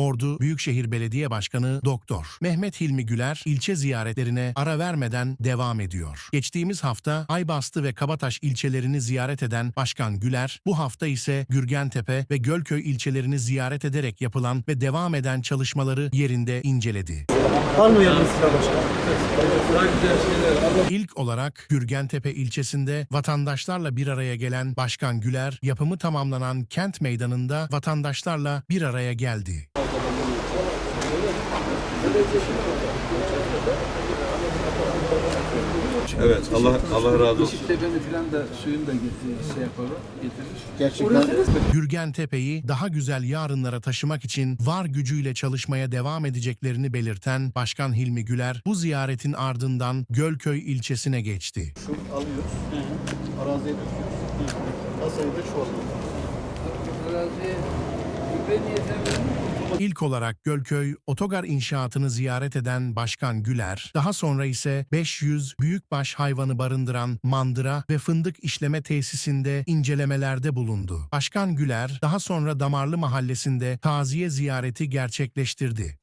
Ordu Büyükşehir Belediye Başkanı Doktor Mehmet Hilmi Güler ilçe ziyaretlerine ara vermeden devam ediyor. Geçtiğimiz hafta Aybastı ve Kabataş ilçelerini ziyaret eden Başkan Güler, bu hafta ise Gürgentepe ve Gölköy ilçelerini ziyaret ederek yapılan ve devam eden çalışmaları yerinde inceledi. Var mı Başkanım? İlk olarak Gürgentepe ilçesinde vatandaşlarla bir araya gelen Başkan Güler, yapımı tamamlanan kent meydanında vatandaşlarla bir araya geldi. Evet, Allah Allah razı olsun. Tepeni falan da suyunu da getirir, şey yapar, getirir. Gerçekten Gürgentepe'yi daha güzel yarınlara taşımak için var gücüyle çalışmaya devam edeceklerini belirten Başkan Hilmi Güler, bu ziyaretin ardından Gölköy ilçesine geçti. şu alıyoruz. Araziye döküyoruz. Az sayıda çoğalıyor. Araziye gübre niyetine verir İlk olarak Gölköy otogar inşaatını ziyaret eden Başkan Güler, daha sonra ise 500 büyükbaş hayvanı barındıran mandıra ve fındık işleme tesisinde incelemelerde bulundu. Başkan Güler, daha sonra Damarlı Mahallesi'nde taziye ziyareti gerçekleştirdi.